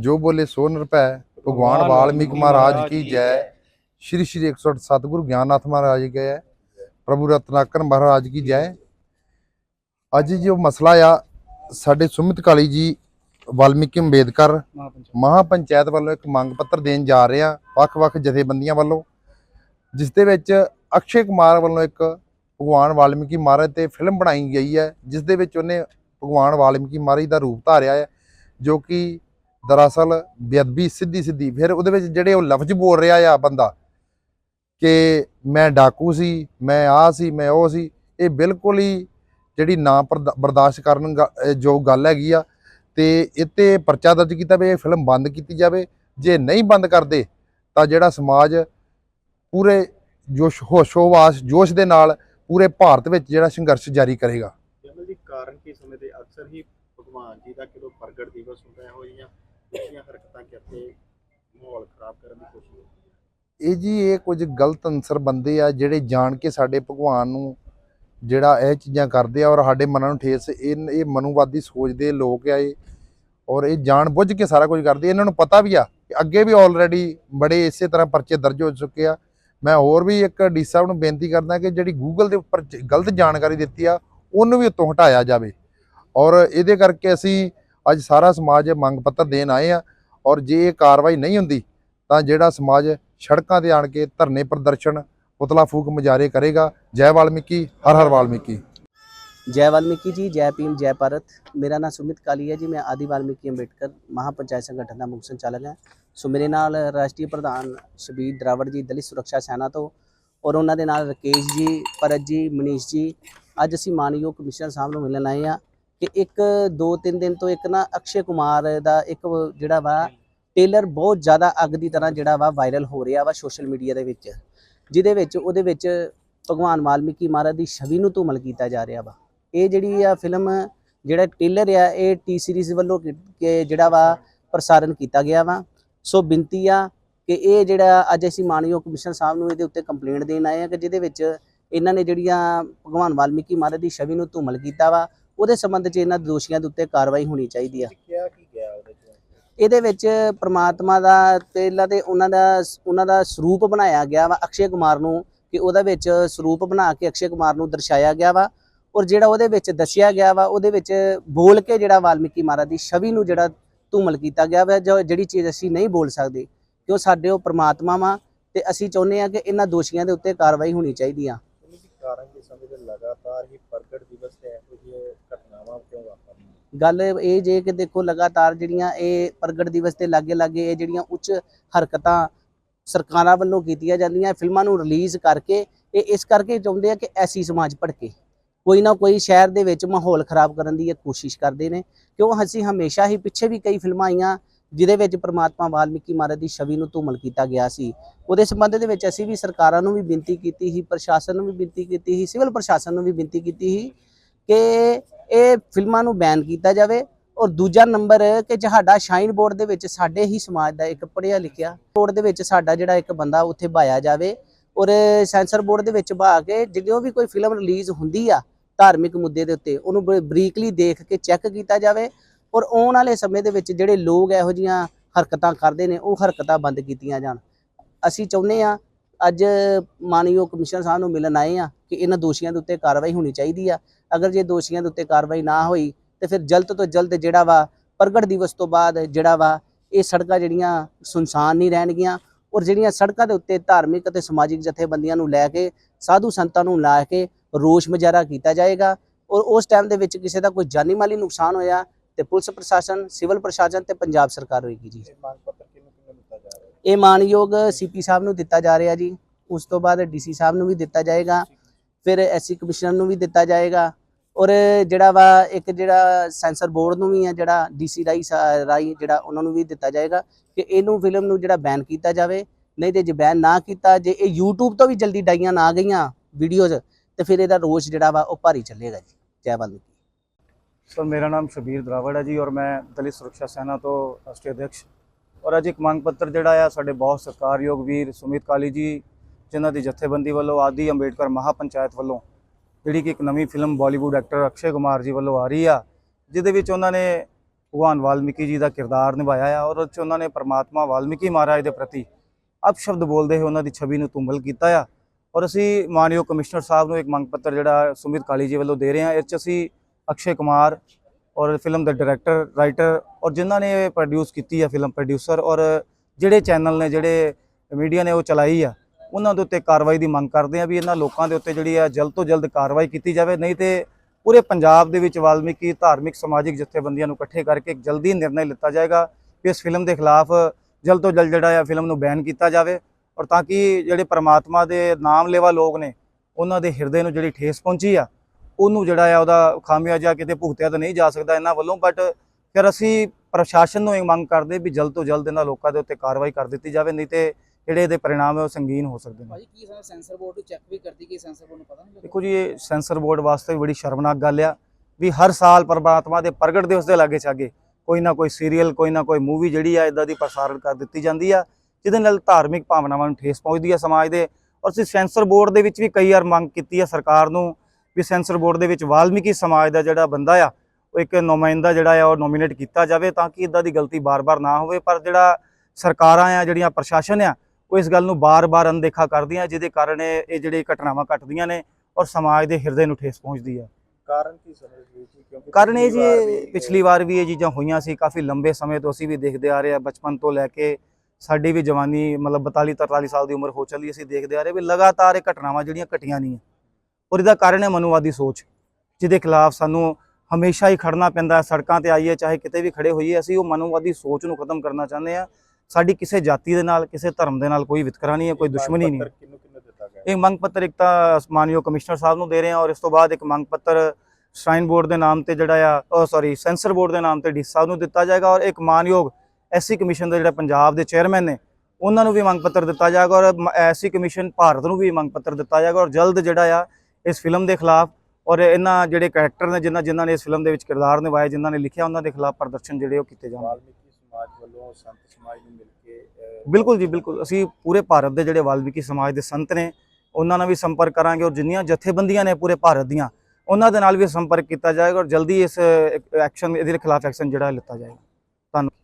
ਜੋ ਬੋਲੇ ਸੋ ਨਿਰਭੈ ਭਗਵਾਨ ਵਾਲਮੀਕ ਮਹਾਰਾਜ ਕੀ ਜੈ। ਸ਼੍ਰੀ ਸ਼੍ਰੀ 108 ਸਤਿਗੁਰੂ ਗਿਆਨਨਾਥ ਮਹਾਰਾਜ ਕੀ ਜੈ। ਪ੍ਰਭੂ ਰਤਨਾਕਰ ਮਹਾਰਾਜ ਕੀ ਜੈ। ਅੱਜ ਜੋ ਮਸਲਾ ਆ ਸਾਡੇ ਸੁਮਿਤ ਕਾਲੀ ਜੀ ਵਾਲਮੀਕੀ ਅੰਬੇਦਕਰ ਮਹਾਪੰਚਾਇਤ। ਵੱਲੋਂ ਇੱਕ ਮੰਗ ਪੱਤਰ ਦੇਣ ਜਾ ਰਹੇ ਆ ਵੱਖ-ਵੱਖ ਜਥੇਬੰਦੀਆਂ ਵੱਲੋਂ ਜਿਸ ਦੇ ਵਿੱਚ ਅਕਸ਼ੇ ਕੁਮਾਰ ਵੱਲੋਂ ਇੱਕ ਭਗਵਾਨ ਵਾਲਮੀਕੀ ਮਹਾਰਾਜ ਤੇ ਫਿਲਮ ਬਣਾਈ ਗਈ ਹੈ ਜਿਸ ਦੇ ਵਿੱਚ ਉਹਨੇ ਭਗਵਾਨ ਵਾਲਮੀਕੀ ਮਹਾਰਾਜ ਦਾ ਰੂਪ ਧਾਰਿਆ ਹੈ ਜੋ ਕਿ ਦਰਅਸਲ ਬੇਅਦਬੀ ਸਿੱਧੀ ਸਿੱਧੀ, ਫਿਰ ਉਹਦੇ ਵਿੱਚ ਜਿਹੜੇ ਉਹ ਲਫ਼ਜ਼ ਬੋਲ ਰਿਹਾ ਆ ਬੰਦਾ ਕਿ ਮੈਂ ਡਾਕੂ ਸੀ, ਮੈਂ ਆ ਸੀ, ਮੈਂ ਉਹ ਸੀ, ਇਹ ਬਿਲਕੁਲ ਹੀ ਜਿਹੜੀ ਨਾ ਬਰਦਾ- ਬਰਦਾਸ਼ਤ ਕਰਨ ਜੋ ਗੱਲ ਹੈਗੀ ਆ, ਤੇ ਇੱਥੇ ਪਰਚਾ ਦਰਜ ਕੀਤਾ ਵੀ ਇਹ ਫਿਲਮ ਬੰਦ ਕੀਤੀ ਜਾਵੇ, ਜੇ ਨਹੀਂ ਬੰਦ ਕਰਦੇ ਤਾਂ ਜਿਹੜਾ ਸਮਾਜ ਪੂਰੇ ਜੋਸ਼ ਹੋਸ਼ੋਵਾਸ ਜੋਸ਼ ਦੇ ਨਾਲ ਪੂਰੇ ਭਾਰਤ ਵਿੱਚ ਜਿਹੜਾ ਸੰਘਰਸ਼ ਜਾਰੀ ਕਰੇਗਾ। ਜਨਰਲ ਜੀ, ਕਾਰਨ ਕੀ ਸਮੇਂ ਦੇ ਅਕਸਰ ਹੀ ਭਗਵਾਨ ਜੀ ਦਾ ਕਿਲੋ ਪ੍ਰਗਟ ਦਿਵਸ ਹੁੰਦਾ ਹੈ ਹੋਈਆਂ ਦੂਜੀਆਂ ਹਰਕਤਾਂ ਕਰਕੇ ਮਾਹੌਲ ਖਰਾਬ ਕਰਨ ਦੀ ਕੋਸ਼ਿਸ਼ ਹੁੰਦੀ ਇਹ ਜੀ, ਇਹ ਕੁਝ ਗਲਤ ਅਨਸਰ ਬੰਦੇ ਆ ਜਿਹੜੇ ਜਾਣ ਕੇ ਸਾਡੇ ਭਗਵਾਨ ਨੂੰ ਜਿਹੜਾ ਇਹ ਚੀਜ਼ਾਂ ਕਰਦੇ ਆ ਔਰ ਸਾਡੇ ਮਨਾਂ ਨੂੰ ਠੇਸ ਇਹ ਇਹ ਮਨੂਵਾਦੀ ਸੋਚ ਦੇ ਲੋਕ ਆ ਇਹ। ਔਰ ਇਹ ਜਾਣ ਬੁੱਝ ਕੇ ਸਾਰਾ ਕੁਝ ਕਰਦੇ ਇਹਨਾਂ ਨੂੰ ਪਤਾ ਵੀ ਆ ਕਿ ਅੱਗੇ ਵੀ ਆਲਰੇਡੀ ਬੜੇ ਇਸੇ ਤਰ੍ਹਾਂ ਪਰਚੇ ਦਰਜ ਹੋ ਚੁੱਕੇ ਆ। ਮੈਂ ਹੋਰ ਵੀ ਇੱਕ ਡੀ ਸਾਹਿਬ ਨੂੰ ਬੇਨਤੀ ਕਰਦਾ ਕਿ ਜਿਹੜੀ ਗੂਗਲ ਦੇ ਉੱਪਰ ਗਲਤ ਜਾਣਕਾਰੀ ਦਿੱਤੀ ਆ, ਉਹਨੂੰ ਵੀ ਉੱਤੋਂ ਹਟਾਇਆ ਜਾਵੇ। ਔਰ ਇਹਦੇ ਕਰਕੇ ਅਸੀਂ ਅੱਜ ਸਾਰਾ ਸਮਾਜ ਮੰਗ ਪੱਤਰ ਦੇਣ ਆਏ ਆ ਔਰ ਜੇ ਇਹ ਕਾਰਵਾਈ ਨਹੀਂ ਹੁੰਦੀ ਤਾਂ ਜਿਹੜਾ ਸਮਾਜ ਸੜਕਾਂ ਤੇ ਆਣ ਕੇ ਧਰਨੇ ਪ੍ਰਦਰਸ਼ਨ ਪੁਤਲਾ ਫੂਕ ਮੁਜ਼ਾਹਰੇ ਕਰੇਗਾ ਜੈ ਵਾਲਮੀਕੀ ਹਰ ਹਰ ਵਾਲਮੀਕੀ जय वाल्मीकि जी जय भीम जय भारत मेरा नाम सुमित काली है जी मैं आदि वाल्मीकि अंबेडकर महापंचायत संगठन ਦਾ ਮੁੱਖ ਸੰਚਾਲਕ ਹਾਂ ਸੋ ਮੇਰੇ ਨਾਲ ਰਾਸ਼ਟਰੀ ਪ੍ਰਧਾਨ ਸ਼ਬੀਰ ਦਰਾਵੜ ਜੀ ਦਲਿਤ ਸੁਰੱਖਿਆ ਸੈਨਾ ਤੋਂ ਔਰ ਉਹਨਾਂ ਦੇ ਨਾਲ ਰਕੇਸ਼ ਜੀ ਭਰਤ ਜੀ ਮਨੀਸ਼ ਜੀ ਅੱਜ ਅਸੀਂ ਮਾਨਯੋਗ ਕਮਿਸ਼ਨਰ ਸਾਹਿਬ ਨੂੰ ਮਿਲਣ ਆਏ ਆ ਕਿ ਇੱਕ, ਦੋ, ਤਿੰਨ ਦਿਨ ਤੋਂ ਇੱਕ ਨਾ ਅਕਸ਼ੇ ਕੁਮਾਰ ਦਾ ਇੱਕ ਜਿਹੜਾ ਵਾ, ਟੇਲਰ ਬਹੁਤ ਜ਼ਿਆਦਾ ਅੱਗ ਦੀ ਤਰ੍ਹਾਂ ਜਿਹੜਾ ਵਾ ਵਾਇਰਲ ਹੋ ਰਿਹਾ ਵਾ ਸੋਸ਼ਲ ਮੀਡੀਆ ਦੇ ਵਿੱਚ, ਜਿਹਦੇ ਵਿੱਚ ਉਹਦੇ ਵਿੱਚ ਭਗਵਾਨ ਵਾਲਮੀਕੀ ਮਹਾਰਾਜ ਦੀ ਛਵੀ ਨੂੰ ਧੂਮਲ ਕੀਤਾ ਜਾ ਰਿਹਾ ਵਾ। ਇਹ ਜਿਹੜੀ ਆ ਫਿਲਮ ਜਿਹੜਾ ਟੇਲਰ ਆ, ਇਹ ਟੀ ਸੀਰੀਜ਼ ਵੱਲੋਂ ਕਿ ਜਿਹੜਾ ਵਾ ਪ੍ਰਸਾਰਣ ਕੀਤਾ ਗਿਆ ਵਾ। ਸੋ ਬੇਨਤੀ ਆ ਕਿ ਇਹ ਜਿਹੜਾ ਅੱਜ ਅਸੀਂ ਮਾਨਯੋਗ ਕਮਿਸ਼ਨ ਸਾਹਿਬ ਨੂੰ ਇਹਦੇ ਉੱਤੇ ਕੰਪਲੇਂਟ ਦੇਣ ਆਏ ਆ ਕਿ ਜਿਹਦੇ ਵਿੱਚ ਇਹਨਾਂ ਨੇ ਜਿਹੜੀਆਂ ਭਗਵਾਨ ਵਾਲਮੀਕੀ ਮਹਾਰਾਜ ਦੀ ਛਵੀ ਨੂੰ ਧੂਮਲ ਕੀਤਾ ਵਾ ਉਹਦੇ ਸੰਬੰਧ 'ਚ ਇਹਨਾਂ ਦੋਸ਼ੀਆਂ ਦੇ ਉੱਤੇ ਕਾਰਵਾਈ ਹੋਣੀ ਚਾਹੀਦੀ ਆ। ਕਿਹਾ ਕੀ ਗਿਆ ਉਹਦੇ ਚ? ਇਹਦੇ ਵਿੱਚ ਪ੍ਰਮਾਤਮਾ ਦਾ ਤੇ ਉਹਨਾਂ ਦਾ ਉਹਨਾਂ ਦਾ ਸਰੂਪ ਬਣਾਇਆ ਗਿਆ ਵਾ ਅਕਸ਼ੇ ਕੁਮਾਰ ਨੂੰ ਕਿ ਉਹਦੇ ਵਿੱਚ ਸਰੂਪ ਬਣਾ ਕੇ ਅਕਸ਼ੇ ਕੁਮਾਰ ਨੂੰ ਦਰਸਾਇਆ ਗਿਆ ਵਾ ਔਰ ਜਿਹੜਾ ਉਹਦੇ ਵਿੱਚ ਦੱਸਿਆ ਗਿਆ ਵਾ ਉਹਦੇ ਵਿੱਚ ਬੋਲ ਕੇ ਜਿਹੜਾ ਵਾਲਮੀਕੀ ਮਹਾਰਾਜ ਦੀ ਛਵੀ ਨੂੰ ਜਿਹੜਾ ਧੂਮਲ ਕੀਤਾ ਗਿਆ ਵਾ ਜੋ ਜਿਹੜੀ ਚੀਜ਼ ਅਸੀਂ ਨਹੀਂ ਬੋਲ ਸਕਦੇ ਕਿ ਉਹ ਸਾਡੇ ਉਹ ਪ੍ਰਮਾਤਮਾ ਵਾ ਤੇ ਅਸੀਂ ਚਾਹੁੰਦੇ ਆ ਕਿ ਇਹਨਾਂ ਦੋਸ਼ੀਆਂ ਦੇ ਉੱਤੇ ਕਾਰਵਾਈ ਹੋਣੀ ਚਾਹੀਦੀ ਆ। ਦੀ ਕਾਰਨ ਕੀ ਸਮੇਂ ਦੇ ਲਗਾਤਾਰ ਹੀ ਪ੍ਰਗਟ ਦਿਵਸ ਤੇ ਇਹੋ ਘਟਨਾਵਾਂ ਕਿਉਂ ਵਾਪਰਦੀਆਂ ਗੱਲ ਇਹ ਜੇ ਕਿ ਦੇਖੋ ਲਗਾਤਾਰ ਜਿਹੜੀਆਂ ਇਹ ਪ੍ਰਗਟ ਦਿਵਸ ਦੇ ਲਾਗੇ ਲਾਗੇ ਇਹ ਜਿਹੜੀਆਂ ਉੱਚ ਹਰਕਤਾਂ ਸਰਕਾਰਾਂ ਵੱਲੋਂ ਕੀਤੀਆਂ ਜਾਂਦੀਆਂ, ਫਿਲਮਾਂ ਨੂੰ ਰਿਲੀਜ਼ ਕਰਕੇ ਇਹ ਇਸ ਕਰਕੇ ਚਾਹੁੰਦੇ ਆ ਕਿ ਐਸੀ ਸਮਾਜ ਭੜਕੇ। ਕੋਈ ਨਾ ਕੋਈ ਸ਼ਹਿਰ ਦੇ ਵਿੱਚ ਮਾਹੌਲ ਖਰਾਬ ਕਰਨ ਦੀ ਇਹ ਕੋਸ਼ਿਸ਼ ਕਰਦੇ ਨੇ, ਕਿਉਂ ਅਸੀਂ ਹਮੇਸ਼ਾ ਹੀ ਪਿੱਛੇ ਵੀ ਕਈ ਫਿਲਮਾਂ ਆਈਆਂ ਜਿਹਦੇ ਵਿੱਚ ਪ੍ਰਮਾਤਮਾ ਵਾਲਮੀਕੀ ਮਹਾਰਾਜ ਦੀ ਛਵੀ ਨੂੰ ਧੂਮਲ ਕੀਤਾ ਗਿਆ ਸੀ। ਉਹਦੇ ਸੰਬੰਧ ਦੇ ਵਿੱਚ ਅਸੀਂ ਵੀ ਸਰਕਾਰਾਂ ਨੂੰ ਵੀ ਬੇਨਤੀ ਕੀਤੀ ਸੀ, ਪ੍ਰਸ਼ਾਸਨ ਨੂੰ ਵੀ ਬੇਨਤੀ ਕੀਤੀ ਸੀ, ਸਿਵਲ ਪ੍ਰਸ਼ਾਸਨ ਨੂੰ ਵੀ ਬੇਨਤੀ ਕੀਤੀ ਸੀ ਕਿ ਇਹ ਫਿਲਮਾਂ ਨੂੰ ਬੈਨ ਕੀਤਾ ਜਾਵੇ ਔਰ ਦੂਜਾ ਨੰਬਰ ਕਿ ਸਾਡਾ ਸ਼ਾਈਨ ਬੋਰਡ ਦੇ ਵਿੱਚ ਸਾਡੇ ਹੀ ਸਮਾਜ ਦਾ ਇੱਕ ਪੜ੍ਹਿਆ ਲਿਖਿਆ ਬੋਰਡ ਦੇ ਵਿੱਚ ਸਾਡਾ ਜਿਹੜਾ ਇੱਕ ਬੰਦਾ ਉੱਥੇ ਬਾਇਆ ਜਾਵੇ ਔਰ ਸੈਂਸਰ ਬੋਰਡ ਦੇ ਵਿੱਚ ਬਾ ਕੇ ਜਦੋਂ ਵੀ ਕੋਈ ਫਿਲਮ ਰਿਲੀਜ਼ ਹੁੰਦੀ ਆ ਧਾਰਮਿਕ ਮੁੱਦੇ ਦੇ ਉੱਤੇ ਉਹਨੂੰ ਬਰੀਕਲੀ ਦੇਖ ਕੇ ਚੈੱਕ ਕੀਤਾ ਜਾਵੇ ਔਰ ਆਉਣ ਵਾਲੇ ਸਮੇਂ ਦੇ ਵਿੱਚ ਜਿਹੜੇ ਲੋਕ ਇਹੋ ਜੀਆਂ ਹਰਕਤਾਂ ਕਰਦੇ ਨੇ ਉਹ ਹਰਕਤਾਂ ਬੰਦ ਕੀਤੀਆਂ ਜਾਣ। ਅਸੀਂ ਚਾਹੁੰਦੇ ਆ ਅੱਜ ਮਾਨਯੋਗ ਕਮਿਸ਼ਨਰ ਸਾਹਿਬ ਨੂੰ ਮਿਲਣ ਆਏ ਆ ਕਿ ਇਹਨਾਂ ਦੋਸ਼ੀਆਂ ਦੇ ਉੱਤੇ ਕਾਰਵਾਈ ਹੋਣੀ ਚਾਹੀਦੀ ਆ। ਅਗਰ ਜੇ ਦੋਸ਼ੀਆਂ ਦੇ ਉੱਤੇ ਕਾਰਵਾਈ ਨਾ ਹੋਈ ਤੇ ਫਿਰ ਜਲਦ ਤੋਂ ਜਲਦ ਜਿਹੜਾ ਵਾ ਪ੍ਰਗਟ ਦਿਵਸ ਤੋਂ ਬਾਅਦ ਜਿਹੜਾ ਵਾ ਇਹ ਸੜਕਾਂ ਜਿਹੜੀਆਂ ਸੁਨਸਾਨ ਨਹੀਂ ਰਹਿਣਗੀਆਂ ਔਰ ਜਿਹੜੀਆਂ ਸੜਕਾਂ ਦੇ ਉੱਤੇ ਧਾਰਮਿਕ ਅਤੇ ਸਮਾਜਿਕ ਜਥੇਬੰਦੀਆਂ ਨੂੰ ਲੈ ਕੇ ਸਾਧੂ ਸੰਤਾਂ ਨੂੰ ਲਾ ਕੇ ਰੋਸ਼ ਮੁਜ਼ਾਹਰਾ ਕੀਤਾ ਜਾਏਗਾ ਔਰ ਉਸ ਟਾਈਮ ਦੇ ਵਿੱਚ ਕਿਸੇ ਦਾ ਕੋਈ ਜਾਨੀ ਮਾਲੀ ਨੁਕਸਾਨ ਹੋਇਆ ਤੇ ਪੁਲਿਸ ਪ੍ਰਸ਼ਾਸਨ ਸਿਵਲ ਪ੍ਰਸ਼ਾਸਨ ਤੇ ਪੰਜਾਬ ਸਰਕਾਰ ਹੋਏਗੀ ਜੀ। ਇਹ ਮਾਨਯੋਗ ਸੀਪੀ ਸਾਹਿਬ ਨੂੰ ਦਿੱਤਾ ਜਾ ਰਿਹਾ ਜੀ। ਉਸ ਤੋਂ ਬਾਅਦ ਡੀਸੀ ਸਾਹਿਬ ਨੂੰ ਵੀ ਦਿੱਤਾ ਜਾਏਗਾ। ਫਿਰ ਐਸਸੀ ਕਮਿਸ਼ਨਰ ਨੂੰ ਵੀ ਦਿੱਤਾ ਜਾਏਗਾ ਔਰ ਜਿਹੜਾ ਵਾ ਇੱਕ ਜਿਹੜਾ ਸੈਂਸਰ ਬੋਰਡ ਨੂੰ ਵੀ ਹੈ ਜਿਹੜਾ ਡੀਸੀ ਰਾਈ ਸਾ- ਰਾਈ ਜਿਹੜਾ ਉਹਨਾਂ ਨੂੰ ਵੀ ਦਿੱਤਾ ਜਾਏਗਾ ਕਿ ਇਹਨੂੰ ਫਿਲਮ ਨੂੰ ਜਿਹੜਾ ਬੈਨ ਕੀਤਾ ਜਾਵੇ। ਨਹੀਂ ਤੇ ਜੇ ਬੈਨ ਨਾ ਕੀਤਾ, ਜੇ ਇਹ YouTube ਤੋਂ ਵੀ ਜਲਦੀ ਡਾਈਆਂ ਨਾ ਗਈਆਂ ਵੀਡੀਓਜ਼ ਤੇ ਫਿਰ ਇਹਦਾ ਰੋਸ਼ ਜਿਹੜਾ ਵਾ ਉਹ ਭਾਰੀ ਚੱਲੇਗਾ ਜੀ। ਜੈ ਵਾਲਮੀਕੀ ਸਰ, ਮੇਰਾ ਨਾਮ ਸ਼ਬੀਰ ਦਰਾਵੜ ਹੈ ਜੀ ਔਰ ਮੈਂ ਦਲਿਤ ਸੁਰੱਖਿਆ ਸੈਨਾ ਤੋਂ ਰਾਸ਼ਟਰੀ ਅਧਿਕਸ਼। ਔਰ ਅੱਜ ਇੱਕ ਮੰਗ ਪੱਤਰ ਜਿਹੜਾ ਆ, ਸਾਡੇ ਬਹੁਤ ਸਤਿਕਾਰਯੋਗ ਵੀਰ ਸੁਮਿਤ ਕਾਲੀ ਜੀ ਜਿਨ੍ਹਾਂ ਦੀ ਜਥੇਬੰਦੀ ਵੱਲੋਂ ਆਦੀ ਅੰਬੇਡਕਰ ਮਹਾਪੰਚਾਇਤ ਵੱਲੋਂ ਜਿਹੜੀ ਕਿ ਇੱਕ ਨਵੀਂ film Bollywood actor Akshay Kumar ji ਵੱਲੋਂ ਆ ਰਹੀ ਆ, ਜਿਹਦੇ ਵਿੱਚ ਉਹਨਾਂ ਨੇ ਭਗਵਾਨ ਵਾਲਮੀਕੀ ਜੀ ਦਾ ਕਿਰਦਾਰ ਨਿਭਾਇਆ ਆ ਔਰ ਉਹ 'ਚ ਉਹਨਾਂ ਨੇ ਪਰਮਾਤਮਾ ਵਾਲਮੀਕੀ ਮਹਾਰਾਜ ਦੇ ਪ੍ਰਤੀ ਅਪਸ਼ਬਦ ਬੋਲਦੇ ਹੋਏ ਉਹਨਾਂ ਦੀ ਛਵੀ ਨੂੰ ਤੁੰਬਲ ਕੀਤਾ ਆ। ਔਰ ਅਸੀਂ ਮਾਨਯੋਗ ਕਮਿਸ਼ਨਰ ਸਾਹਿਬ ਨੂੰ ਇੱਕ ਮੰਗ ਪੱਤਰ ਜਿਹੜਾ ਸੁਮਿਤ ਕਾਲੀ ਜੀ ਵੱਲੋਂ ਦੇ ਰਹੇ ਹਾਂ ਇਸ 'ਚ ਅਸੀਂ ਅਕਸ਼ੇ ਕੁਮਾਰ ਔਰ ਫਿਲਮ ਦੇ ਡਾਇਰੈਕਟਰ, ਰਾਈਟਰ ਔਰ ਜਿਨ੍ਹਾਂ ਨੇ ਪ੍ਰੋਡਿਊਸ ਕੀਤੀ ਆ ਫਿਲਮ ਪ੍ਰੋਡਿਊਸਰ ਔਰ ਜਿਹੜੇ ਚੈਨਲ ਨੇ, ਜਿਹੜੇ ਮੀਡੀਆ ਨੇ ਉਹ ਚਲਾਈ ਆ। ਉਹਨਾਂ ਦੇ ਉੱਤੇ ਕਾਰਵਾਈ ਦੀ ਮੰਗ ਕਰਦੇ ਆ ਵੀ ਇਹਨਾਂ ਲੋਕਾਂ ਦੇ ਉੱਤੇ ਜਿਹੜੀ ਆ ਜਲਦ ਤੋਂ ਜਲਦ ਕਾਰਵਾਈ ਕੀਤੀ ਜਾਵੇ, ਨਹੀਂ ਤੇ ਪੂਰੇ ਪੰਜਾਬ ਦੇ ਵਿੱਚ ਵਾਲਮੀਕੀ, ਧਾਰਮਿਕ, ਸਮਾਜਿਕ ਜਥੇਬੰਦੀਆਂ ਨੂੰ ਇਕੱਠੇ ਕਰਕੇ ਜਲਦੀ ਨਿਰਣੈ ਲਿੱਤਾ ਜਾਏਗਾ ਕਿ ਇਸ ਫਿਲਮ ਦੇ ਖਿਲਾਫ ਜਲਦ ਤੋਂ ਜਲਦ ਜਿਹੜਾ ਆ ਫਿਲਮ ਨੂੰ ਬੈਨ ਕੀਤਾ ਜਾਵੇ ਔਰ ਤਾਂ ਕਿ ਜਿਹੜੇ ਪ੍ਰਮਾਤਮਾ ਦੇ ਨਾਮ ਲੈਵਾ ਲੋਕ ਨੇ, ਉਹਨਾਂ ਦੇ ਹਿਰਦੇ ਨੂੰ ਜਿਹੜੀ ਠੇਸ ਪਹੁੰਚੀ ਆ, ਉਹਨੂੰ ਜਿਹੜਾ ਆ ਉਹਦਾ ਖਾਮਿਆਜਾ ਕਿਤੇ ਭੁਗਤਿਆ ਤਾਂ ਨਹੀਂ ਜਾ ਸਕਦਾ ਇਹਨਾਂ ਵੱਲੋਂ ਬਟ ਫਿਰ ਅਸੀਂ ਪ੍ਰਸ਼ਾਸਨ ਨੂੰ ਇਹ ਮੰਗ ਕਰਦੇ ਵੀ ਜਲਦ ਤੋਂ ਜਲਦ ਇਹਨਾਂ ਲੋਕਾਂ ਦੇ ਉੱਤੇ ਕਾਰਵਾਈ ਕਰ ਦਿੱਤੀ ਜਾਵੇ, ਨਹੀਂ ਤੇ ਜਿਹੜੇ ਇਹਦੇ ਪਰਿਣਾਮ ਹੈ ਉਹ ਸੰਗੀਨ ਹੋ ਸਕਦੇ ਨੇ। ਭਾਜੀ ਕੀ ਸਾਨੂੰ ਸੈਂਸਰ ਬੋਰਡ ਨੂੰ ਚੈੱਕ ਵੀ ਕਰਦੀ ਕਿ ਸੈਂਸਰ ਬੋਰਡ ਨੂੰ ਪਤਾ ਨਹੀਂ ਦੇਖੋ ਜੀ ਇਹ ਸੈਂਸਰ ਬੋਰਡ ਵਾਸਤੇ ਵੀ ਬੜੀ ਸ਼ਰਮਨਾਕ ਗੱਲ ਆ ਵੀ ਹਰ ਸਾਲ ਪਰਮਾਤਮਾ ਦੇ ਪ੍ਰਗਟ ਦਿਵਸ ਦੇ ਲਾਗੇ ਛਾਗੇ ਕੋਈ ਨਾ ਕੋਈ ਸੀਰੀਅਲ ਕੋਈ ਨਾ ਕੋਈ ਮੂਵੀ ਜਿਹੜੀ ਆ ਇਦਾਂ ਦੀ ਪ੍ਰਸਾਰਣ ਕਰ ਦਿੱਤੀ ਜਾਂਦੀ ਆ ਜਿਹਦੇ ਨਾਲ ਧਾਰਮਿਕ ਭਾਵਨਾਵਾਂ ਨੂੰ ਠੇਸ ਪਹੁੰਚਦੀ ਆ ਸਮਾਜ ਦੇ। ਔਰ ਅਸੀਂ ਸੈਂਸਰ ਬੋਰਡ ਦੇ ਵਿੱਚ ਵੀ ਕਈ ਵਾਰ ਮੰਗ ਕੀਤੀ ਆ ਸਰਕਾਰ ਨੂੰ ਵੀ ਸੈਂਸਰ ਬੋਰਡ ਦੇ ਵਿੱਚ ਵਾਲਮੀਕੀ ਸਮਾਜ ਦਾ ਜਿਹੜਾ ਬੰਦਾ ਆ ਉਹ ਇੱਕ ਨੁਮਾਇੰਦਾ ਜਿਹੜਾ ਆ ਉਹ ਨੋਮੀਨੇਟ ਕੀਤਾ ਜਾਵੇ ਤਾਂ ਕਿ ਇਦਾਂ ਦੀ ਗਲਤੀ ਬਾਰ-ਬਾਰ ਨਾ ਹੋਵੇ। ਪਰ ਜਿਹੜਾ ਸਰਕਾਰਾਂ ਆ ਜਿਹੜੀਆਂ ਪ੍ਰਸ਼ਾਸਨ ਆ ਉਹ ਇਸ ਗੱਲ ਨੂੰ ਬਾਰ-ਬਾਰ ਅਣਦੇਖਾ ਕਰਦੀਆਂ ਜਿਹਦੇ ਕਾਰਨ ਇਹ ਜਿਹੜੇ ਘਟਨਾਵਾਂ ਘਟਦੀਆਂ ਨੇ ਔਰ ਸਮਾਜ ਦੇ ਹਿਰਦੇ ਨੂੰ ਠੇਸ ਪਹੁੰਚਦੀ ਆ। ਕਾਰਨ ਕੀ ਸਮਝਦੇ ਜੀ ਕਿਉਂਕਿ ਕਾਰਨ ਇਹ ਜੀ ਪਿਛਲੀ ਵਾਰ ਵੀ, ਇਹ ਚੀਜ਼ਾਂ ਹੋਈਆਂ ਸੀ ਕਾਫੀ ਲੰਬੇ ਸਮੇਂ ਤੋਂ ਅਸੀਂ ਵੀ ਦੇਖਦੇ ਆ ਰਹੇ ਆ। ਬਚਪਨ ਤੋਂ ਲੈ ਕੇ ਸਾਡੀ ਵੀ ਜਵਾਨੀ ਮਤਲਬ 42 43 ਸਾਲ ਦੀ ਉਮਰ ਹੋ ਚੱਲੀ ਅਸੀਂ ਦੇਖਦੇ ਆ ਰਹੇ ਵੀ ਲਗਾਤਾਰ ਇਹ ਘਟਨਾਵਾਂ ਜਿਹੜੀਆਂ ਘਟੀਆਂ ਨਹੀਂ ਆ। ਔਰ ਇਹਦਾ ਕਾਰਨ ਹੈ ਮਨੂਵਾਦੀ ਸੋਚ ਜਿਹਦੇ ਖਿਲਾਫ ਸਾਨੂੰ ਹਮੇਸ਼ਾ ਹੀ ਖੜਨਾ ਪੈਂਦਾ ਹੈ, ਸੜਕਾਂ ਤੇ ਆਈਏ ਚਾਹੇ ਕਿਤੇ ਵੀ ਖੜੇ ਹੋਈਏ ਅਸੀਂ ਉਹ ਮਨੂਵਾਦੀ ਸੋਚ ਨੂੰ ਖਤਮ ਕਰਨਾ ਚਾਹੁੰਦੇ ਆ। ਸਾਡੀ ਕਿਸੇ ਜਾਤੀ ਦੇ ਨਾਲ ਕਿਸੇ ਧਰਮ ਦੇ ਨਾਲ ਕੋਈ ਵਿਤਕਰਾ ਨਹੀਂ ਹੈ ਕੋਈ ਦੁਸ਼ਮਣੀ ਨਹੀਂ ਇਹ ਮੰਗ ਪੱਤਰ ਇੱਕ ਤਾਂ ਮਾਨਯੋਗ ਕਮਿਸ਼ਨਰ ਸਾਹਿਬ ਨੂੰ ਦੇ ਰਹੇ ਹਾਂ ਔਰ ਇਸ ਤੋਂ ਬਾਅਦ ਇੱਕ ਮੰਗ ਪੱਤਰ ਸ਼ਰਾਈਨ ਬੋਰਡ ਦੇ ਨਾਮ ਤੇ ਜਿਹੜਾ ਆ ਉਹ ਸੌਰੀ ਸੈਂਸਰ ਬੋਰਡ ਦੇ ਨਾਮ ਤੇ ਡੀ ਸਾਹਿਬ ਨੂੰ ਦਿੱਤਾ ਜਾਏਗਾ ਔਰ ਇੱਕ ਮਾਨਯੋਗ ਐਸਸੀ ਕਮਿਸ਼ਨ ਦੇ ਜਿਹੜਾ ਪੰਜਾਬ ਦੇ ਚੇਅਰਮੈਨ ਨੇ ਉਹਨਾਂ ਨੂੰ ਵੀ ਮੰਗ ਪੱਤਰ ਦਿੱਤਾ ਜਾਏਗਾ ਔਰ ਐਸਸੀ ਕਮਿਸ਼ਨ ਭਾਰਤ ਨੂੰ ਵੀ ਮੰਗ ਪੱਤਰ ਦਿੱਤਾ ਜਾਏਗਾ ਔਰ ਜਲਦ ਜਿਹੜਾ ਆ ਇਸ ਫਿਲਮ ਦੇ ਖਿਲਾਫ ਔਰ ਇਹਨਾਂ ਜਿਹੜੇ ਕੈਰੈਕਟਰ ਨੇ ਜਿਨ੍ਹਾਂ ਜਿਨ੍ਹਾਂ ਨੇ ਇਸ ਫਿਲਮ ਦੇ ਵਿੱਚ ਕਿਰਦਾਰ ਨਿਭਾਏ ਜਿਨ੍ਹਾਂ ਨੇ ਲਿਖਿਆ ਉਹਨਾਂ ਦੇ ਖਿਲਾਫ ਪ੍ਰਦਰਸ਼ਨ ਜਿਹੜੇ ਉਹ ਕੀਤੇ ਜਾਣਗੇ। ਵਾਲਮੀਕੀ ਵੱਲੋਂ ਸੰਤ ਸਮਾਜ ਨੂੰ ਮਿਲ ਕੇ ਅਹ, ਬਿਲਕੁਲ ਜੀ ਬਿਲਕੁਲ। ਅਸੀਂ ਪੂਰੇ ਭਾਰਤ ਦੇ ਜਿਹੜੇ ਵਾਲਮੀਕੀ ਸਮਾਜ ਦੇ ਸੰਤ ਨੇ ਉਹਨਾਂ ਨਾਲ ਵੀ ਸੰਪਰਕ ਕਰਾਂਗੇ ਔਰ ਜਿੰਨੀਆਂ ਜਥੇਬੰਦੀਆਂ ਨੇ ਪੂਰੇ ਭਾਰਤ ਦੀਆਂ ਉਹਨਾਂ ਦੇ ਨਾਲ ਵੀ ਸੰਪਰਕ ਕੀਤਾ ਜਾਏਗਾ ਔਰ ਜਲਦੀ ਇਸ ਐਕਸ਼ਨ ਇਹਦੇ ਖਿਲਾਫ ਐਕਸ਼ਨ ਜਿਹੜਾ ਲਿੱਤਾ ਜਾਏਗਾ। ਧੰਨਵਾਦ।